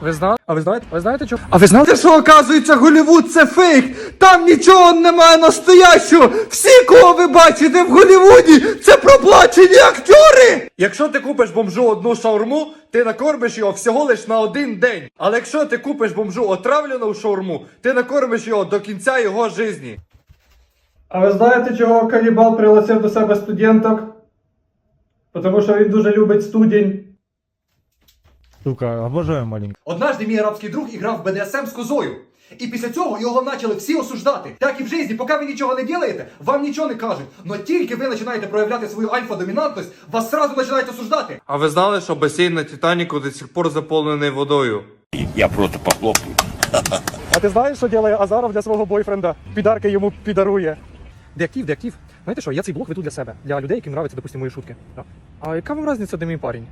Ви знали? А ви знаєте? Ви знаєте чого? А ви знаєте, що оказується, Голівуд це фейк? Там нічого немає настоящого. Всі, кого ви бачите в Голівуді, це проплачені актори. Якщо ти купиш бомжу одну шаурму, ти накормиш його всього лиш на один день. Але якщо ти купиш бомжу отравлену шаурму, ти накормиш його до кінця його житті. А ви знаєте, чого Канібал пригласив до себе студенток? Тому що він дуже любить студень. Сука, обожаю маленький. Однажды мій арабський друг іграв в БДСМ з козою. І після цього його почали всі осуждати. Так і в житті, поки ви нічого не робите, вам нічого не кажуть. Но тільки ви починаєте проявляти свою альфа-домінантність, вас сразу починають осуждати. А ви знали, що басейн на Титаніку до сих пор заповнений водою? Я просто похлопаю. А ти знаєш, що робить Азаров для свого бойфренда? Підарки йому підарує. Деактив, деактив. Знаєте що, я цей блог веду для себе, для людей, яким нравиться, допустимо, мої шутки. А яка вам різниця, де мій парень?